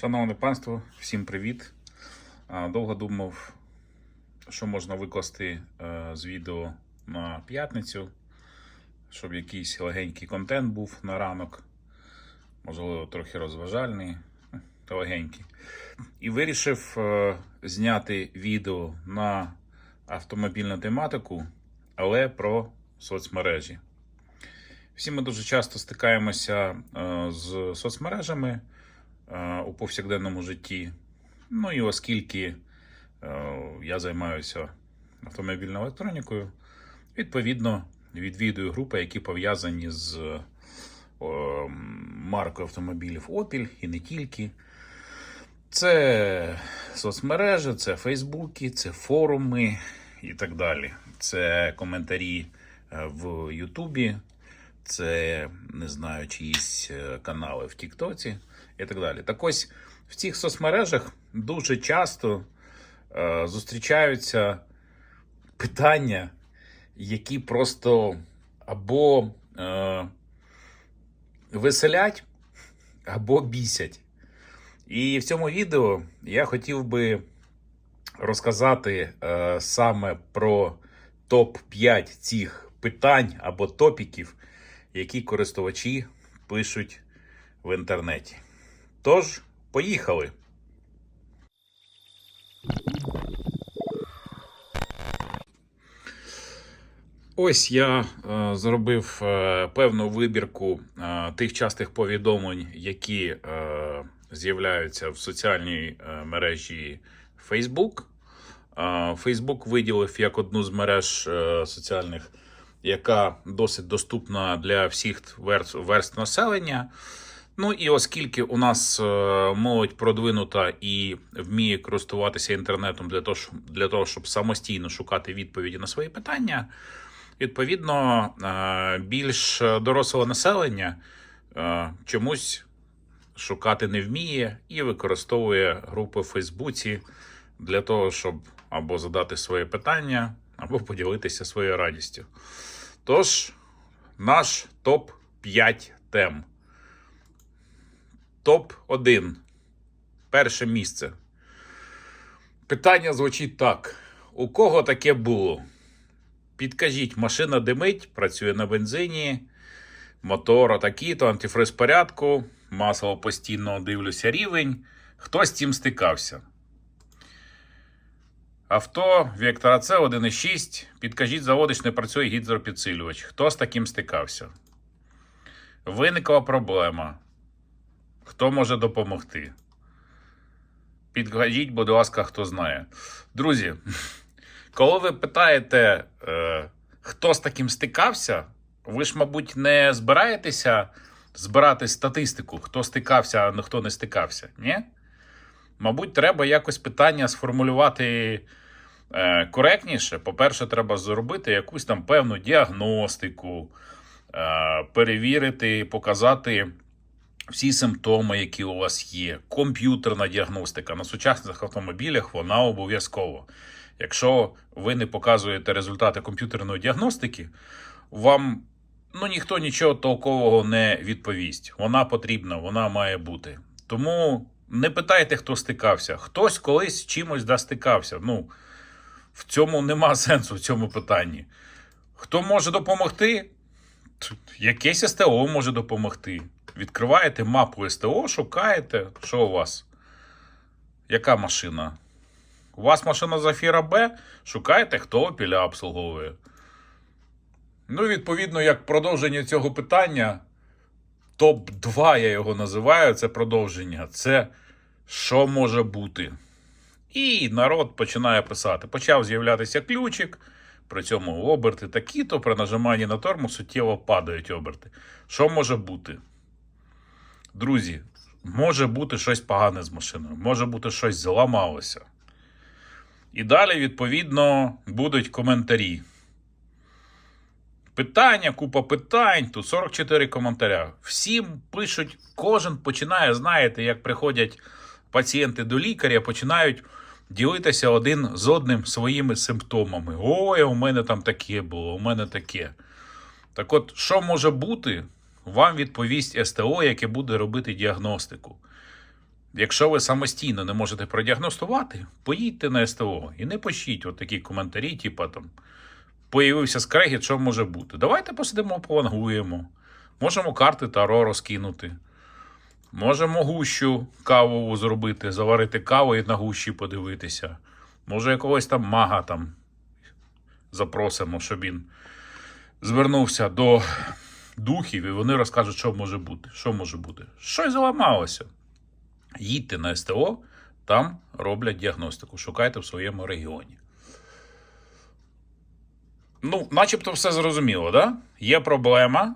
Шановне панство, всім привіт. Довго думав, що можна викласти е, з відео на п'ятницю, щоб якийсь легенький контент був на ранок, можливо, трохи розважальний, та легенький. І вирішив е, зняти відео на автомобільну тематику, але про соцмережі. Всі ми дуже часто стикаємося е, з соцмережами у повсякденному житті. Ну і оскільки е, я займаюся автомобільною електронікою, відповідно відвідую групи, які пов'язані з е, маркою автомобілів Opel і не тільки. Це соцмережі, це Фейсбуки, це форуми і так далі. Це коментарі е, в Ютубі, це не знаю, чиїсь е, канали в Тіктоці і так далі. Так ось в цих соцмережах дуже часто е, зустрічаються питання, які просто або е, веселять, або бісять. І в цьому відео я хотів би розказати е, саме про топ-5 цих питань або топіків, які користувачі пишуть в інтернеті. Тож, поїхали! Ось я е, зробив е, певну вибірку е, тих частих повідомлень, які е, з'являються в соціальній е, мережі Facebook. Е, Facebook виділив як одну з мереж е, соціальних, яка досить доступна для всіх верст, верст населення. Ну і оскільки у нас е, молодь продвинута і вміє користуватися інтернетом для того, для того, щоб самостійно шукати відповіді на свої питання. Відповідно, е, більш доросле населення е, чомусь шукати не вміє і використовує групи в Фейсбуці для того, щоб або задати своє питання, або поділитися своєю радістю. Тож, наш топ-5 тем. Топ-1. Перше місце. Питання звучить так: у кого таке було? Підкажіть, машина димить, працює на бензині, мотор такі-то, антифриз порядку, масло постійно дивлюся рівень. Хто з цим стикався? Авто Вектора С 1.6. Підкажіть, заводич не працює гідропідсилювач. Хто з таким стикався? Виникла проблема. Хто може допомогти? Підкажіть, будь ласка, хто знає. Друзі. Коли ви питаєте, е, хто з таким стикався, ви ж, мабуть, не збираєтеся збирати статистику, хто стикався, а хто не стикався. Ні? Мабуть, треба якось питання сформулювати е, коректніше. По-перше, треба зробити якусь там певну діагностику, е, перевірити, показати всі симптоми, які у вас є. Комп'ютерна діагностика на сучасних автомобілях вона обов'язково. Якщо ви не показуєте результати комп'ютерної діагностики, вам ну, ніхто нічого толкового не відповість. Вона потрібна, вона має бути. Тому не питайте, хто стикався. Хтось колись з чимось да стикався. Ну, в цьому нема сенсу в цьому питанні. Хто може допомогти? Якесь СТО може допомогти. Відкриваєте мапу СТО, шукаєте, що у вас? Яка машина? У вас машина Зафіра Б, шукайте, хто опіля обслуговує. Ну, відповідно, як продовження цього питання, топ-2 я його називаю, це продовження. Це що може бути? І народ починає писати. Почав з'являтися ключик, при цьому оберти такі-то, при нажиманні на тормоз суттєво падають оберти. Що може бути? Друзі, може бути щось погане з машиною, може бути щось зламалося. І далі, відповідно, будуть коментарі. Питання, купа питань, тут 44 коментаря. Всім пишуть, кожен починає, знаєте, як приходять пацієнти до лікаря, починають ділитися один з одним своїми симптомами. Ой, у мене там таке було, у мене таке. Так от, що може бути, вам відповість СТО, яке буде робити діагностику. Якщо ви самостійно не можете продіагностувати, поїдьте на СТО і не пишіть от такі коментарі, типу там появився скрегіт, що може бути. Давайте посидимо, повангуємо. Можемо карти Таро розкинути. Можемо гущу кавову зробити, заварити каву і на гущі подивитися. Може, якогось там мага там запросимо, щоб він звернувся до духів, і вони розкажуть, що може бути. Що може бути? Щось зламалося. Їдьте на СТО, там роблять діагностику. Шукайте в своєму регіоні. Ну, начебто все зрозуміло, да? Є проблема.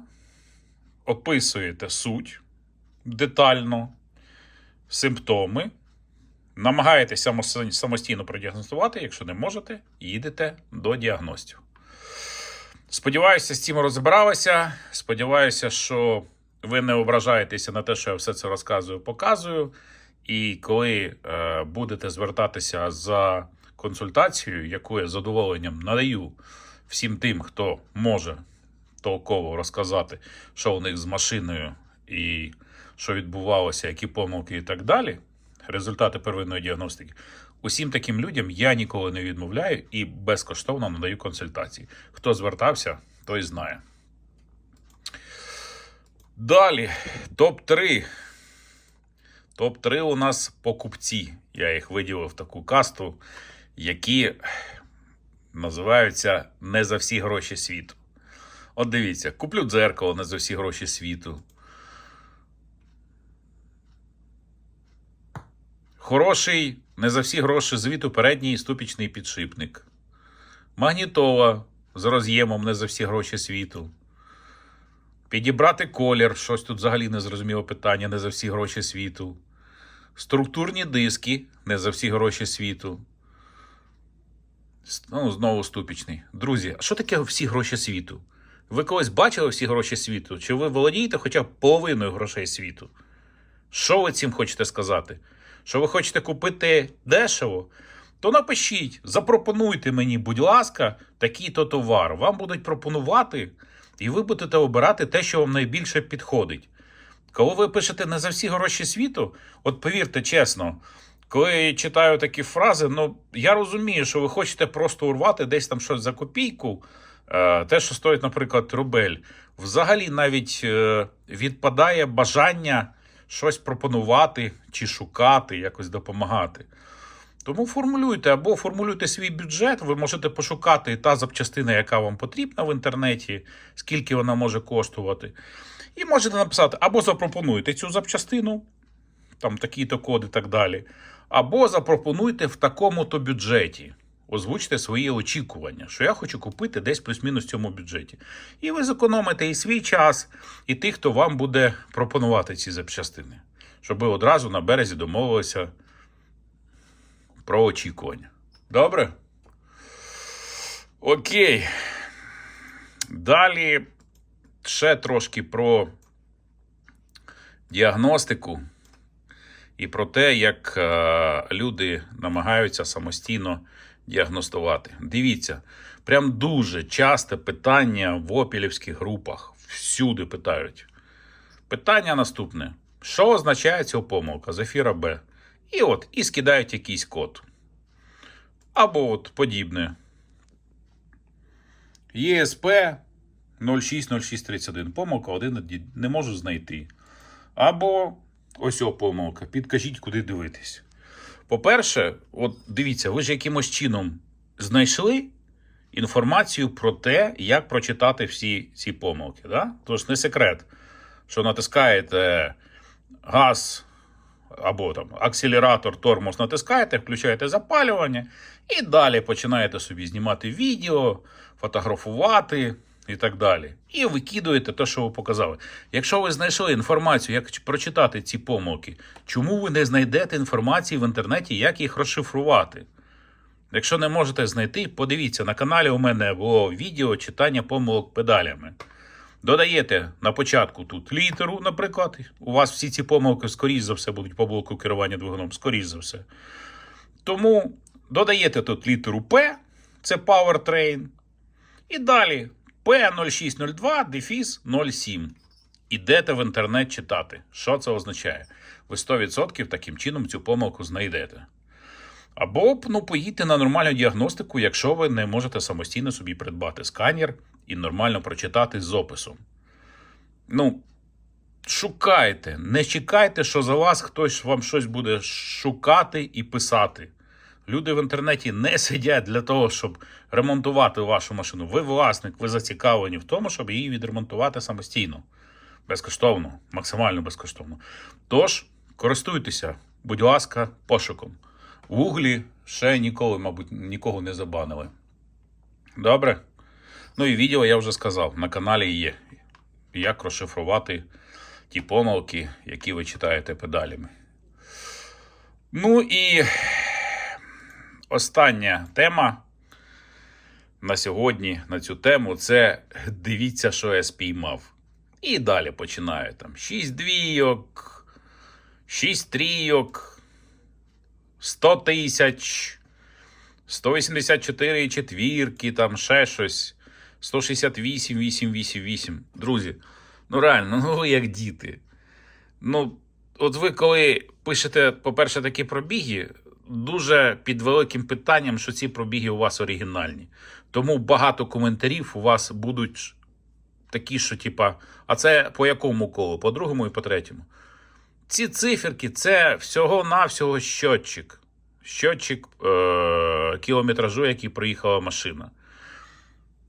Описуєте суть детально, симптоми. Намагаєтесь самос- самостійно продіагностувати. Якщо не можете, їдете до діагностів. Сподіваюся, з цим розібралися. Сподіваюся, що ви не ображаєтеся на те, що я все це розказую, показую. І коли е, будете звертатися за консультацією, яку я з задоволенням надаю всім тим, хто може толково розказати, що у них з машиною і що відбувалося, які помилки і так далі, результати первинної діагностики. Усім таким людям я ніколи не відмовляю і безкоштовно надаю консультації. Хто звертався, той знає. Далі, топ-3. Топ-3 у нас покупці. Я їх виділив в таку касту, які називаються не за всі гроші світу. От дивіться, куплю дзеркало не за всі гроші світу. Хороший не за всі гроші звіту передній ступічний підшипник. Магнітола з роз'ємом не за всі гроші світу. Підібрати колір, щось тут взагалі не зрозуміло питання, не за всі гроші світу. Структурні диски не за всі гроші світу. Ну, знову ступічний. Друзі, а що таке всі гроші світу? Ви колись бачили всі гроші світу? Чи ви володієте хоча б половиною грошей світу? Що ви цим хочете сказати? Що ви хочете купити дешево? То напишіть, запропонуйте мені, будь ласка, такий-то товар. Вам будуть пропонувати, і ви будете обирати те, що вам найбільше підходить. Коли ви пишете не за всі гроші світу, от повірте чесно, коли я читаю такі фрази, ну я розумію, що ви хочете просто урвати десь там щось за копійку, е, те, що стоїть, наприклад, рубель. Взагалі навіть е, відпадає бажання щось пропонувати чи шукати, якось допомагати. Тому формулюйте або формулюйте свій бюджет. Ви можете пошукати та запчастина, яка вам потрібна в інтернеті, скільки вона може коштувати. І можете написати або запропонуйте цю запчастину, там такі-то коди і так далі. Або запропонуйте в такому-то бюджеті. Озвучте свої очікування, що я хочу купити десь плюс-мінус в цьому бюджеті. І ви зекономите і свій час, і тих, хто вам буде пропонувати ці запчастини, щоб ви одразу на березі домовилися про очікування. Добре? Окей. Далі ще трошки про діагностику і про те, як е, люди намагаються самостійно діагностувати. Дивіться, прям дуже часте питання в опілівських групах. Всюди питають. Питання наступне: що означає ця помилка з ефіра Б? І от, і скидають якийсь код. Або от подібне. ЄСП 060631. Помилка 1 не можу знайти. Або ось о помилка. Підкажіть, куди дивитись. По-перше, от дивіться, ви ж якимось чином знайшли інформацію про те, як прочитати всі ці помилки. Да? Тож не секрет, що натискаєте газ або там акселератор, тормоз натискаєте, включаєте запалювання і далі починаєте собі знімати відео, фотографувати і так далі. І викидуєте те, що ви показали. Якщо ви знайшли інформацію, як прочитати ці помилки, чому ви не знайдете інформації в інтернеті, як їх розшифрувати? Якщо не можете знайти, подивіться, на каналі у мене було відео читання помилок педалями. Додаєте на початку тут літеру, наприклад. У вас всі ці помилки, скоріш за все, будуть по блоку керування двигуном, скоріш за все. Тому додаєте тут літеру П, це Powertrain. І далі P0602 дефіс 07. ідете в інтернет читати. Що це означає? Ви 100% таким чином цю помилку знайдете. Або б, ну, поїдьте на нормальну діагностику, якщо ви не можете самостійно собі придбати сканер і нормально прочитати з описом. Ну, шукайте, не чекайте, що за вас хтось вам щось буде шукати і писати. Люди в інтернеті не сидять для того, щоб ремонтувати вашу машину. Ви власник, ви зацікавлені в тому, щоб її відремонтувати самостійно. Безкоштовно, максимально безкоштовно. Тож, користуйтеся, будь ласка, пошуком. В Гуглі ще ніколи, мабуть, нікого не забанили. Добре? Ну і відео я вже сказав, на каналі є. Як розшифрувати ті помилки, які ви читаєте педалями. Ну і остання тема на сьогодні на цю тему це дивіться, що я спіймав. І далі починаю там 6 двійок, 6 трійок, 100 тисяч, 184 четвірки, там ще щось, 168, 8, 8, 8. Друзі, ну реально, ну ви як діти. Ну, от ви коли пишете, по-перше, такі пробіги, дуже під великим питанням, що ці пробіги у вас оригінальні. Тому багато коментарів у вас будуть такі, що, типа, а це по якому колу? По другому і по третьому. Ці циферки це всього-навсього щотчик. Щотчик е- кілометражу, який проїхала машина.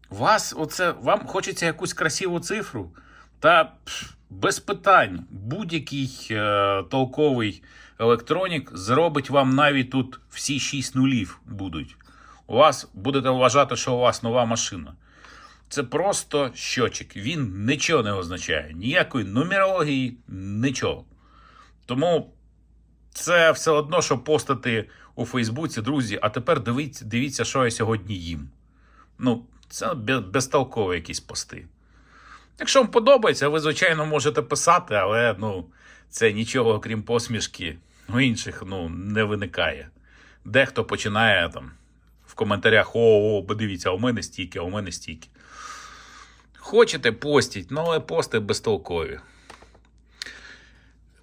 Вас, оце, вам хочеться якусь красиву цифру? Та пф, без питань будь-який е- толковий електронік зробить вам навіть тут всі 6 нулів будуть. У вас будете вважати, що у вас нова машина. Це просто щочик. Він нічого не означає. Ніякої нумерології, нічого. Тому це все одно, що постати у Фейсбуці, друзі, а тепер дивіться, дивіться, що я сьогодні їм. Ну, це безтолкові якісь пости. Якщо вам подобається, ви, звичайно, можете писати, але ну, це нічого, окрім посмішки, у інших ну, не виникає. Дехто починає там в коментарях: о, о, подивіться, а у мене стільки, а у мене стільки. Хочете постіть, ну але пости безтолкові.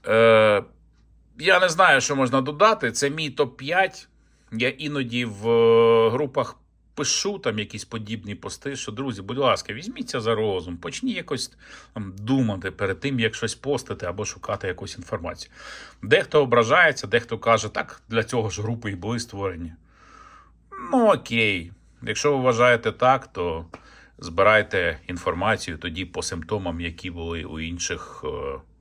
Е, я не знаю, що можна додати. Це мій топ-5. Я іноді в е, групах пишу там якісь подібні пости, що, друзі, будь ласка, візьміться за розум, почніть якось там, думати перед тим, як щось постити або шукати якусь інформацію. Дехто ображається, дехто каже, так, для цього ж групи і були створені. Ну, окей. Якщо ви вважаєте так, то збирайте інформацію тоді по симптомам, які були у інших е,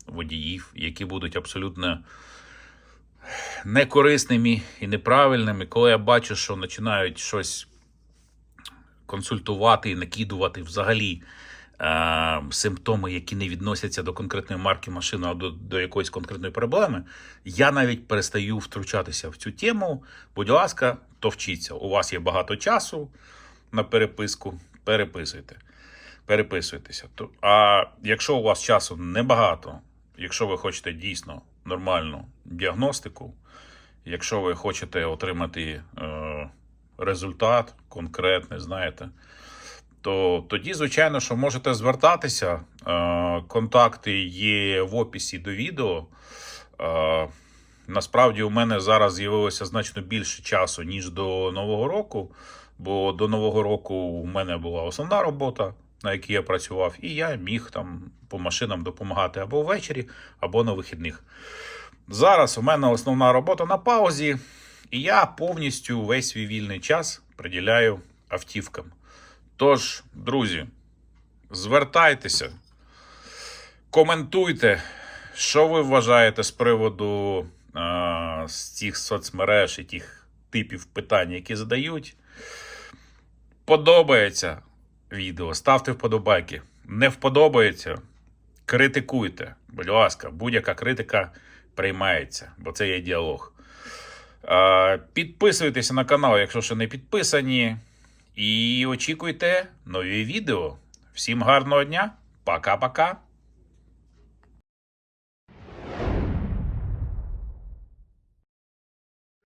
водіїв, які будуть абсолютно некорисними і неправильними. Коли я бачу, що починають щось консультувати і накидувати взагалі е, симптоми, які не відносяться до конкретної марки машини, а до, до якоїсь конкретної проблеми, я навіть перестаю втручатися в цю тему. Будь ласка, то вчіться. У вас є багато часу на переписку, переписуйте. Переписуйтеся. А якщо у вас часу небагато, якщо ви хочете дійсно нормальну діагностику, якщо ви хочете отримати е, результат конкретний, знаєте, то тоді, звичайно, що можете звертатися. Е, контакти є в описі до відео. Е, насправді, у мене зараз з'явилося значно більше часу, ніж до Нового року. Бо до Нового року у мене була основна робота, на якій я працював, і я міг там по машинам допомагати або ввечері, або на вихідних. Зараз у мене основна робота на паузі, і я повністю весь свій вільний час приділяю автівкам. Тож, друзі, звертайтеся, коментуйте, що ви вважаєте з приводу е, з цих соцмереж і тих типів питань, які задають. Подобається відео, ставте вподобайки. Не вподобається, критикуйте. Будь ласка, будь-яка критика приймається, бо це є діалог. Підписуйтеся на канал, якщо ще не підписані. І очікуйте нові відео. Всім гарного дня. Пока-пока.